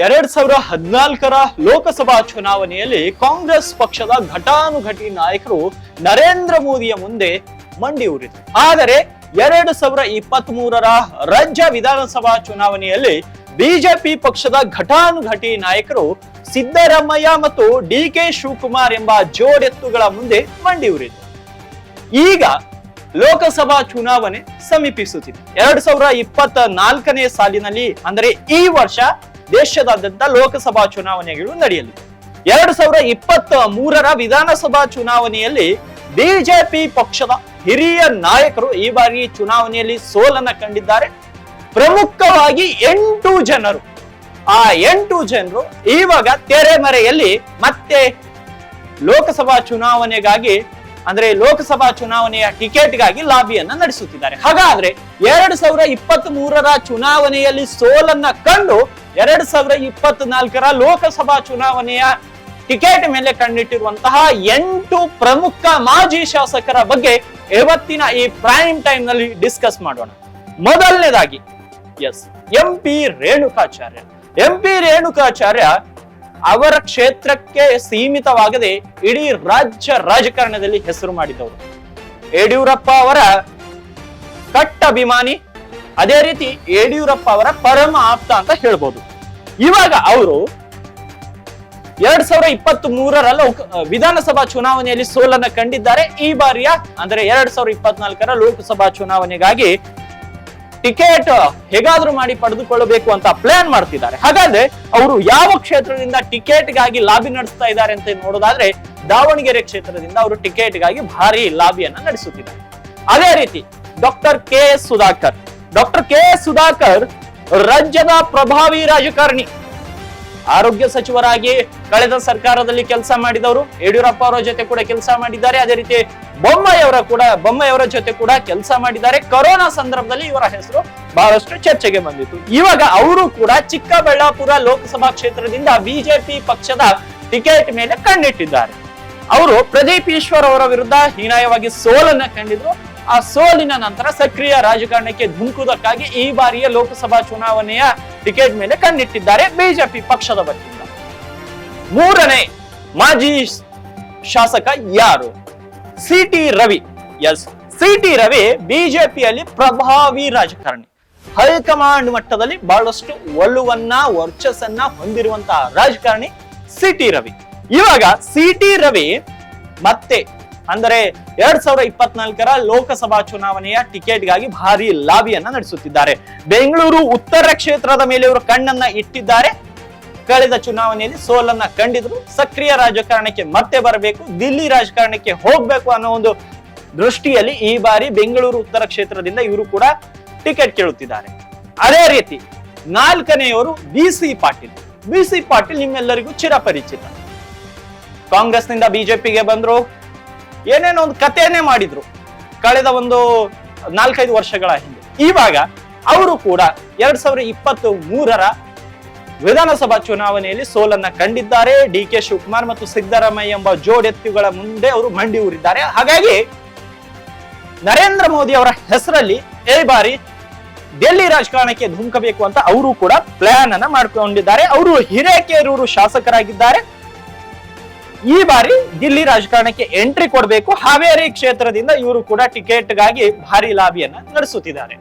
ಎರಡ್ ಸಾವಿರ ಹದಿನಾಲ್ಕರ ಲೋಕಸಭಾ ಚುನಾವಣೆಯಲ್ಲಿ ಕಾಂಗ್ರೆಸ್ ಪಕ್ಷದ ಘಟಾನುಘಟಿ ನಾಯಕರು ನರೇಂದ್ರ ಮೋದಿಯ ಮುಂದೆ ಮಂಡಿ ಊರಿದರು. ಆದರೆ ಎರಡ್ ಸಾವಿರ ಇಪ್ಪತ್ತ್ ಮೂರರ ರಾಜ್ಯ ವಿಧಾನಸಭಾ ಚುನಾವಣೆಯಲ್ಲಿ ಬಿಜೆಪಿ ಪಕ್ಷದ ಘಟಾನುಘಟಿ ನಾಯಕರು ಸಿದ್ದರಾಮಯ್ಯ ಮತ್ತು ಡಿ ಕೆ ಶಿವಕುಮಾರ್ ಎಂಬ ಜೋಡೆತ್ತುಗಳ ಮುಂದೆ ಮಂಡಿ ಊರಿದರು. ಈಗ ಲೋಕಸಭಾ ಚುನಾವಣೆ ಸಮೀಪಿಸುತ್ತಿದೆ. ಎರಡ್ ಸಾವಿರ ಇಪ್ಪತ್ತ ನಾಲ್ಕನೇ ಸಾಲಿನಲ್ಲಿ, ಅಂದರೆ ಈ ವರ್ಷ ದೇಶದಾದ್ಯಂತ ಲೋಕಸಭಾ ಚುನಾವಣೆಗಳು ನಡೆಯಲಿ. ಎರಡು ಸಾವಿರ ಇಪ್ಪತ್ತ ಮೂರರ ವಿಧಾನಸಭಾ ಚುನಾವಣೆಯಲ್ಲಿ ಬಿಜೆಪಿ ಪಕ್ಷದ ಹಿರಿಯ ನಾಯಕರು ಈ ಬಾರಿ ಚುನಾವಣೆಯಲ್ಲಿ ಸೋಲನ್ನ ಕಂಡಿದ್ದಾರೆ. ಪ್ರಮುಖವಾಗಿ ಎಂಟು ಜನರು. ಆ ಎಂಟು ಜನರು ಇವಾಗ ತೆರೆಮರೆಯಲ್ಲಿ ಮತ್ತೆ ಲೋಕಸಭಾ ಚುನಾವಣೆಗಾಗಿ ಅಂದ್ರೆ ಲೋಕಸಭಾ ಚುನಾವಣೆಯ ಟಿಕೆಟ್ಗಾಗಿ ಲಾಬಿಯನ್ನ ನಡೆಸುತ್ತಿದ್ದಾರೆ. ಹಾಗಾದ್ರೆ ಎರಡ್ ಸಾವಿರ ಇಪ್ಪತ್ತ್ ಮೂರರ ಚುನಾವಣೆಯಲ್ಲಿ ಸೋಲನ್ನ ಕಂಡು ಎರಡ್ ಸಾವಿರ ಇಪ್ಪತ್ತ್ ನಾಲ್ಕರ ಲೋಕಸಭಾ ಚುನಾವಣೆಯ ಟಿಕೆಟ್ ಮೇಲೆ ಕಣ್ಣಿಟ್ಟಿರುವಂತಹ ಎಂಟು ಪ್ರಮುಖ ಮಾಜಿ ಶಾಸಕರ ಬಗ್ಗೆ ಇವತ್ತಿನ ಈ ಪ್ರೈಮ್ ಟೈಮ್ನಲ್ಲಿ ಡಿಸ್ಕಸ್ ಮಾಡೋಣ. ಮೊದಲನೇದಾಗಿ yes M P Renukacharya M P Renukacharya ಅವರ ಕ್ಷೇತ್ರಕ್ಕೆ ಸೀಮಿತವಾಗದೆ ಇಡೀ ರಾಜ್ಯ ರಾಜಕಾರಣದಲ್ಲಿ ಹೆಸರು ಮಾಡಿದವರು. ಯಡಿಯೂರಪ್ಪ ಅವರ ಕಟ್ಟ ಅಭಿಮಾನಿ ಅದೇ ರೀತಿ ಯಡಿಯೂರಪ್ಪ ಅವರ ಪರಮ ಆಪ್ತ ಅಂತ ಹೇಳ್ಬೋದು. ಇವಾಗ ಅವರು ಎರಡ್ ಸಾವಿರ ಇಪ್ಪತ್ತ್ ಮೂರರ ವಿಧಾನಸಭಾ ಚುನಾವಣೆಯಲ್ಲಿ ಸೋಲನ್ನ ಕಂಡಿದ್ದಾರೆ. ಈ ಬಾರಿಯ, ಅಂದ್ರೆ ಎರಡ್ ಸಾವಿರ ಇಪ್ಪತ್ನಾಲ್ಕರ ಲೋಕಸಭಾ ಚುನಾವಣೆಗಾಗಿ ಟಿಕೆಟ್ ಹೇಗಾದ್ರೂ ಮಾಡಿ ಪಡೆದುಕೊಳ್ಳಬೇಕು ಅಂತ ಪ್ಲಾನ್ ಮಾಡ್ತಿದ್ದಾರೆ. ಹಾಗಾದ್ರೆ ಅವರು ಯಾವ ಕ್ಷೇತ್ರದಿಂದ ಟಿಕೆಟ್ಗಾಗಿ ಲಾಬಿ ನಡೆಸ್ತಾ ಇದ್ದಾರೆ ಅಂತ ನೋಡೋದಾದ್ರೆ ದಾವಣಗೆರೆ ಕ್ಷೇತ್ರದಿಂದ ಅವರು ಟಿಕೆಟ್ಗಾಗಿ ಭಾರಿ ಲಾಬಿಯನ್ನ ನಡೆಸುತ್ತಿದ್ದಾರೆ. ಅದೇ ರೀತಿ doctor K S Sudhakar doctor K S Sudhakar ರಾಜ್ಯದ ಪ್ರಭಾವಿ ರಾಜಕಾರಣಿ. ಆರೋಗ್ಯ ಸಚಿವರಾಗಿ ಕಳೆದ ಸರ್ಕಾರದಲ್ಲಿ ಕೆಲಸ ಮಾಡಿದವರು ಯಡಿಯೂರಪ್ಪ ಅವರ ಜೊತೆ ಕೂಡ ಕೆಲಸ ಮಾಡಿದ್ದಾರೆ. ಅದೇ ರೀತಿ ಬೊಮ್ಮಾಯಿಯವರ ಕೂಡ ಬೊಮ್ಮಾಯಿಯವರ ಜೊತೆ ಕೂಡ ಕೆಲಸ ಮಾಡಿದ್ದಾರೆ. ಕೊರೋನಾ ಸಂದರ್ಭದಲ್ಲಿ ಇವರ ಹೆಸರು ಬಹಳಷ್ಟು ಚರ್ಚೆಗೆ ಬಂದಿತ್ತು. ಇವಾಗ ಅವರು ಕೂಡ ಚಿಕ್ಕಬಳ್ಳಾಪುರ ಲೋಕಸಭಾ ಕ್ಷೇತ್ರದಿಂದ ಬಿಜೆಪಿ ಪಕ್ಷದ ಟಿಕೆಟ್ ಮೇಲೆ ಕಣ್ಣಿಟ್ಟಿದ್ದಾರೆ. ಅವರು ಪ್ರದೀಪ್ ಈಶ್ವರ್ ಅವರ ವಿರುದ್ಧ ಹೀನಾಯವಾಗಿ ಸೋಲನ್ನ ಕಂಡಿದ್ರು. ಆ ಸೋಲಿನ ನಂತರ ಸಕ್ರಿಯ ರಾಜಕಾರಣಕ್ಕೆ ಧುಮುಕುವುದಕ್ಕಾಗಿ ಈ ಬಾರಿಯ ಲೋಕಸಭಾ ಚುನಾವಣೆಯ ಟಿಕೆಟ್ ಮೇಲೆ ಕಣ್ಣಿಟ್ಟಿದ್ದಾರೆ ಬಿಜೆಪಿ ಪಕ್ಷದ ವತಿಯಿಂದ. ಮೂರನೇ ಮಾಜಿ ಶಾಸಕ ಯಾರು? C T Ravi. Yes. C T Ravi ಬಿಜೆಪಿಯಲ್ಲಿ ಪ್ರಭಾವಿ ರಾಜಕಾರಣಿ. ಹೈಕಮಾಂಡ್ ಮಟ್ಟದಲ್ಲಿ ಬಹಳಷ್ಟು ಒಲುವನ್ನ, ವರ್ಚಸ್ಸನ್ನ ಹೊಂದಿರುವಂತಹ ರಾಜಕಾರಣಿ ಸಿ ಟಿ ರವಿ. ಇವಾಗ ಸಿ ಟಿ ರವಿ ಮತ್ತೆ ಅಂದರೆ ಎರಡ್ ಸಾವಿರದ ಇಪ್ಪತ್ನಾಲ್ಕರ ಲೋಕಸಭಾ ಚುನಾವಣೆಯ ಟಿಕೆಟ್ಗಾಗಿ ಭಾರಿ ಲಾಬಿಯನ್ನ ನಡೆಸುತ್ತಿದ್ದಾರೆ. ಬೆಂಗಳೂರು ಉತ್ತರ ಕ್ಷೇತ್ರದ ಮೇಲೆ ಇವರು ಕಣ್ಣನ್ನ ಇಟ್ಟಿದ್ದಾರೆ. ಕಳೆದ ಚುನಾವಣೆಯಲ್ಲಿ ಸೋಲನ್ನ ಕಂಡಿದ್ರು. ಸಕ್ರಿಯ ರಾಜಕಾರಣಕ್ಕೆ ಮತ್ತೆ ಬರಬೇಕು, ದಿಲ್ಲಿ ರಾಜಕಾರಣಕ್ಕೆ ಹೋಗ್ಬೇಕು ಅನ್ನೋ ಒಂದು ದೃಷ್ಟಿಯಲ್ಲಿ ಈ ಬಾರಿ ಬೆಂಗಳೂರು ಉತ್ತರ ಕ್ಷೇತ್ರದಿಂದ ಇವರು ಕೂಡ ಟಿಕೆಟ್ ಕೇಳುತ್ತಿದ್ದಾರೆ. ಅದೇ ರೀತಿ ನಾಲ್ಕನೆಯವರು B C Patil. B C Patil ನಿಮ್ಮೆಲ್ಲರಿಗೂ ಚಿರಪರಿಚಿತ. ಕಾಂಗ್ರೆಸ್ನಿಂದ ಬಿಜೆಪಿಗೆ ಬಂದ್ರು. ಏನೇನೋ ಒಂದು ಕಥೆಯನ್ನೇ ಮಾಡಿದ್ರು ಕಳೆದ ಒಂದು ನಾಲ್ಕೈದು ವರ್ಷಗಳ ಹಿಂದೆ. ಇವಾಗ ಅವರು ಕೂಡ ಎರಡ್ ಸಾವಿರದ ಇಪ್ಪತ್ತು ಮೂರರ ವಿಧಾನಸಭಾ ಚುನಾವಣೆಯಲ್ಲಿ ಸೋಲನ್ನ ಕಂಡಿದ್ದಾರೆ. ಡಿ ಕೆ ಶಿವಕುಮಾರ್ ಮತ್ತು ಸಿದ್ದರಾಮಯ್ಯ ಎಂಬ ಜೋಡೆತ್ತುಗಳ ಮುಂದೆ ಅವರು ಮಂಡಿ ಊರಿದ್ದಾರೆ. ಹಾಗಾಗಿ ನರೇಂದ್ರ ಮೋದಿ ಅವರ ಹೆಸರಲ್ಲಿ ಈ ಬಾರಿ ಡೆಲ್ಲಿ ರಾಜಕಾರಣಕ್ಕೆ ಧುಮುಕಬೇಕು ಅಂತ ಅವರು ಕೂಡ ಪ್ಲಾನ್ ಅನ್ನ ಮಾಡ್ಕೊಂಡಿದ್ದಾರೆ. ಅವರು ಹಿರೇಕೆರೂರು ಶಾಸಕರಾಗಿದ್ದಾರೆ. ಈ ಬಾರಿ ದಿಲ್ಲಿ ರಾಜಕಾರಣಕ್ಕೆ ಎಂಟ್ರಿ ಕೊಡಬೇಕು. ಹಾವೇರಿ ಕ್ಷೇತ್ರದಿಂದ ಇವರು ಕೂಡ ಟಿಕೆಟ್ಗಾಗಿ ಭಾರಿ ಲಾಬಿಯನ್ನ ನಡೆಸುತ್ತಿದ್ದಾರೆ.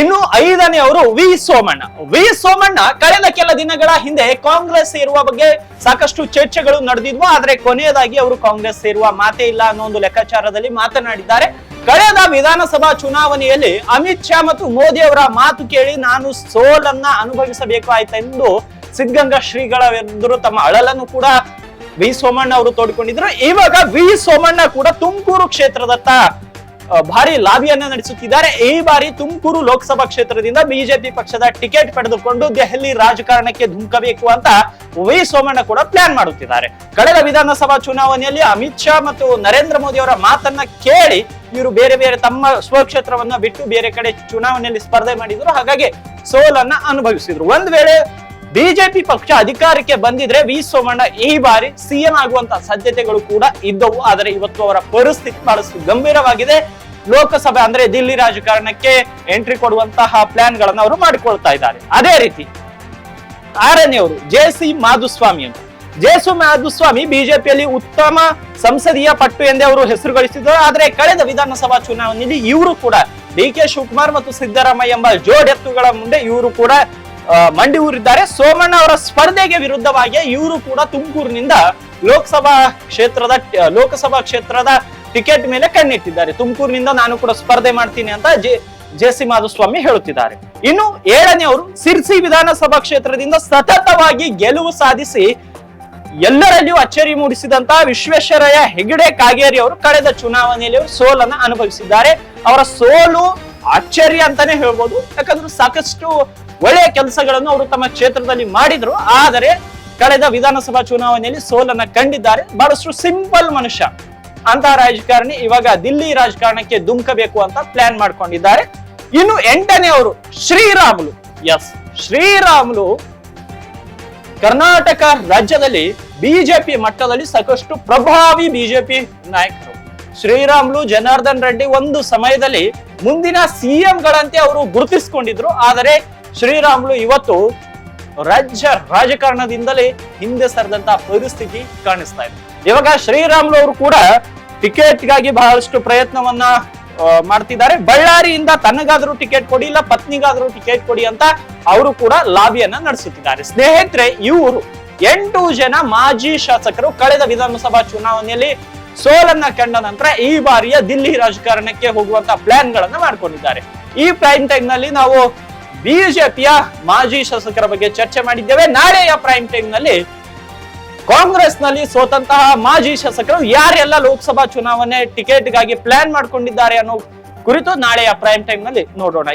ಇನ್ನು ಐದನೇ ಅವರು ವಿ ಸೋಮಣ್ಣ. ವಿ ಸೋಮಣ್ಣ ಕಳೆದ ಕೆಲ ದಿನಗಳ ಹಿಂದೆ ಕಾಂಗ್ರೆಸ್ ಸೇರುವ ಬಗ್ಗೆ ಸಾಕಷ್ಟು ಚರ್ಚೆಗಳು ನಡೆದಿದ್ವು. ಆದ್ರೆ ಕೊನೆಯದಾಗಿ ಅವರು ಕಾಂಗ್ರೆಸ್ ಸೇರುವ ಮಾತೇ ಇಲ್ಲ ಅನ್ನೋ ಒಂದು ಲೆಕ್ಕಾಚಾರದಲ್ಲಿ ಮಾತನಾಡಿದ್ದಾರೆ. ಕಳೆದ ವಿಧಾನಸಭಾ ಚುನಾವಣೆಯಲ್ಲಿ ಅಮಿತ್ ಶಾ ಮತ್ತು ಮೋದಿ ಅವರ ಮಾತು ಕೇಳಿ ನಾನು ಸೋಲನ್ನ ಅನುಭವಿಸಬೇಕು ಆಯ್ತೆಂದು ಸಿದ್ಧಗಂಗಾ ಶ್ರೀಗಳ ಎದುರು ತಮ್ಮ ಅಳಲನ್ನು ಕೂಡ ವಿ ಸೋಮಣ್ಣ ಅವರು ತೋಡಿಕೊಂಡಿದ್ರು. ಇವಾಗ ವಿ ಸೋಮಣ್ಣ ಕೂಡ ತುಮಕೂರು ಕ್ಷೇತ್ರದತ್ತ ಭಾರಿ ಲಾಬಿಯನ್ನ ನಡೆಸುತ್ತಿದ್ದಾರೆ. ಈ ಬಾರಿ ತುಮಕೂರು ಲೋಕಸಭಾ ಕ್ಷೇತ್ರದಿಂದ ಬಿಜೆಪಿ ಪಕ್ಷದ ಟಿಕೆಟ್ ಪಡೆದುಕೊಂಡು ದೆಹಲಿ ರಾಜಕಾರಣಕ್ಕೆ ಧುಮುಕಬೇಕು ಅಂತ ವಿ ಸೋಮಣ್ಣ ಕೂಡ ಪ್ಲಾನ್ ಮಾಡುತ್ತಿದ್ದಾರೆ. ಕಳೆದ ವಿಧಾನಸಭಾ ಚುನಾವಣೆಯಲ್ಲಿ ಅಮಿತ್ ಶಾ ಮತ್ತು ನರೇಂದ್ರ ಮೋದಿ ಅವರ ಮಾತನ್ನ ಕೇಳಿ ಇವರು ಬೇರೆ ಬೇರೆ ತಮ್ಮ ಸ್ವಕ್ಷೇತ್ರವನ್ನ ಬಿಟ್ಟು ಬೇರೆ ಕಡೆ ಚುನಾವಣೆಯಲ್ಲಿ ಸ್ಪರ್ಧೆ ಮಾಡಿದ್ರು. ಹಾಗಾಗಿ ಸೋಲನ್ನ ಅನುಭವಿಸಿದ್ರು. ಒಂದ್ ವೇಳೆ ಬಿಜೆಪಿ ಪಕ್ಷ ಅಧಿಕಾರಕ್ಕೆ ಬಂದಿದ್ರೆ ವಿ ಸೋಮಣ್ಣ ಈ ಬಾರಿ ಸಿಎಂ ಆಗುವಂತ ಸಾಧ್ಯತೆಗಳು ಕೂಡ ಇದ್ದವು. ಆದರೆ ಇವತ್ತು ಅವರ ಪರಿಸ್ಥಿತಿ ಬಹಳಷ್ಟು ಗಂಭೀರವಾಗಿದೆ. ಲೋಕಸಭೆ ಅಂದ್ರೆ ದಿಲ್ಲಿ ರಾಜಕಾರಣಕ್ಕೆ ಎಂಟ್ರಿ ಕೊಡುವಂತಹ ಪ್ಲಾನ್ ಗಳನ್ನ ಅವರು ಮಾಡಿಕೊಳ್ತಾ ಇದ್ದಾರೆ. ಅದೇ ರೀತಿ ಆರನೆಯವರು ಜೆ ಸಿ ಮಾಧುಸ್ವಾಮಿ ಅಂತ. ಜೇಸು ಮಾಧುಸ್ವಾಮಿ ಬಿಜೆಪಿಯಲ್ಲಿ ಉತ್ತಮ ಸಂಸದೀಯ ಪಟ್ಟು ಎಂದೇ ಅವರು ಹೆಸರು ಗಳಿಸಿದ್ದರು ಆದರೆ ಕಳೆದ ವಿಧಾನಸಭಾ ಚುನಾವಣೆಯಲ್ಲಿ ಇವರು ಕೂಡ ಡಿ ಕೆ ಶಿವಕುಮಾರ್ ಮತ್ತು ಸಿದ್ದರಾಮಯ್ಯ ಎಂಬ ಜೋಡೆತ್ತುಗಳ ಮುಂದೆ ಇವರು ಕೂಡ ಮಂಡಿ ಊರಿದ್ದಾರೆ. ಸೋಮಣ್ಣ ಅವರ ಸ್ಪರ್ಧೆಗೆ ವಿರುದ್ಧವಾಗಿ ಇವರು ಕೂಡ ತುಮಕೂರಿನಿಂದ ಲೋಕಸಭಾ ಕ್ಷೇತ್ರದ ಲೋಕಸಭಾ ಕ್ಷೇತ್ರದ ಟಿಕೆಟ್ ಮೇಲೆ ಕಣ್ಣಿಟ್ಟಿದ್ದಾರೆ. ತುಮಕೂರಿನಿಂದ ನಾನು ಕೂಡ ಸ್ಪರ್ಧೆ ಮಾಡ್ತೀನಿ ಅಂತ ಜೆ ಜೆ ಸಿ ಮಾಧುಸ್ವಾಮಿ ಹೇಳುತ್ತಿದ್ದಾರೆ. ಇನ್ನು ಏಳನೇ ಅವರು ಸಿರ್ಸಿ ವಿಧಾನಸಭಾ ಕ್ಷೇತ್ರದಿಂದ ಸತತವಾಗಿ ಗೆಲುವು ಸಾಧಿಸಿ ಎಲ್ಲರಲ್ಲಿಯೂ ಅಚ್ಚರಿ ಮೂಡಿಸಿದಂತಹ ವಿಶ್ವೇಶ್ವರಯ್ಯ ಹೆಗಡೆ, ಕಾಗೇರಿ ಅವರು ಕಳೆದ ಚುನಾವಣೆಯಲ್ಲಿ ಅವರು ಸೋಲನ್ನ ಅನುಭವಿಸಿದ್ದಾರೆ. ಅವರ ಸೋಲು ಅಚ್ಚರಿ ಅಂತಾನೆ ಹೇಳ್ಬೋದು. ಯಾಕಂದ್ರೆ ಸಾಕಷ್ಟು ಒಳ್ಳೆಯ ಕೆಲಸಗಳನ್ನು ಅವರು ತಮ್ಮ ಕ್ಷೇತ್ರದಲ್ಲಿ ಮಾಡಿದ್ರು. ಆದರೆ ಕಳೆದ ವಿಧಾನಸಭಾ ಚುನಾವಣೆಯಲ್ಲಿ ಸೋಲನ್ನ ಕಂಡಿದ್ದಾರೆ. ಬಹಳಷ್ಟು ಸಿಂಪಲ್ ಮನುಷ್ಯ. ಅಂತ ರಾಜಕಾರಣಿ ಇವಾಗ ದಿಲ್ಲಿ ರಾಜಕಾರಣಕ್ಕೆ ದುಮ್ಕಬೇಕು ಅಂತ ಪ್ಲಾನ್ ಮಾಡ್ಕೊಂಡಿದ್ದಾರೆ. ಇನ್ನು ಎಂಟನೇ ಅವರು ಶ್ರೀರಾಮುಲು. ಎಸ್ ಶ್ರೀರಾಮುಲು ಕರ್ನಾಟಕ ರಾಜ್ಯದಲ್ಲಿ ಬಿಜೆಪಿ ಮಟ್ಟದಲ್ಲಿ ಸಾಕಷ್ಟು ಪ್ರಭಾವಿ ಬಿಜೆಪಿ ನಾಯಕರು. ಶ್ರೀರಾಮುಲು, ಜನಾರ್ದನ್ ರೆಡ್ಡಿ ಒಂದು ಸಮಯದಲ್ಲಿ ಮುಂದಿನ ಸಿಎಂಗಳಂತೆ ಅವರು ಗುರುತಿಸಿಕೊಂಡಿದ್ರು. ಆದರೆ ಶ್ರೀರಾಮ್ಲು ಇವತ್ತು ರಾಜ್ಯ ರಾಜಕಾರಣದಿಂದಲೇ ಹಿಂದೆ ಸರಿದಂತಹ ಪರಿಸ್ಥಿತಿ ಕಾಣಿಸ್ತಾ ಇದೆ. ಇವಾಗ ಶ್ರೀರಾಮುಲು ಅವರು ಕೂಡ ಟಿಕೆಟ್ಗಾಗಿ ಬಹಳಷ್ಟು ಪ್ರಯತ್ನವನ್ನ ಮಾಡ್ತಿದ್ದಾರೆ. ಬಳ್ಳಾರಿಯಿಂದ ತನಗಾದ್ರೂ ಟಿಕೆಟ್ ಕೊಡಿ, ಇಲ್ಲ ಪತ್ನಿಗಾದ್ರೂ ಟಿಕೆಟ್ ಕೊಡಿ ಅಂತ ಅವರು ಕೂಡ ಲಾಬಿಯನ್ನ ನಡೆಸುತ್ತಿದ್ದಾರೆ. ಸ್ನೇಹಿತರೆ, ಇವರು ಎಂಟು ಜನ ಮಾಜಿ ಶಾಸಕರು ಕಳೆದ ವಿಧಾನಸಭಾ ಚುನಾವಣೆಯಲ್ಲಿ ಸೋಲನ್ನ ಕಂಡ ನಂತರ ಈ ಬಾರಿಯ ದಿಲ್ಲಿ ರಾಜಕಾರಣಕ್ಕೆ ಹೋಗುವಂತ ಪ್ಲಾನ್ ಗಳನ್ನ ಮಾಡ್ಕೊಂಡಿದ್ದಾರೆ. ಈ ಪ್ರೈಮ್ ಟೈಮ್ನಲ್ಲಿ ನಾವು ಬಿಜೆಪಿಯ ಮಾಜಿ ಶಾಸಕರ ಬಗ್ಗೆ ಚರ್ಚೆ ಮಾಡಿದ್ದೇವೆ. ನಾಳೆಯ ಪ್ರೈಮ್ ಟೈಮ್ನಲ್ಲಿ ಕಾಂಗ್ರೆಸ್ನಲ್ಲಿ ಸೋತಂತಹ ಮಾಜಿ ಶಾಸಕರು ಯಾರೆಲ್ಲ ಲೋಕಸಭಾ ಚುನಾವಣೆ ಟಿಕೆಟ್ಗಾಗಿ ಪ್ಲಾನ್ ಮಾಡ್ಕೊಂಡಿದ್ದಾರೆ ಅನ್ನೋ ಕುರಿತು ನಾಳೆಯ ಪ್ರೈಮ್ ಟೈಮ್ನಲ್ಲಿ ನೋಡೋಣ.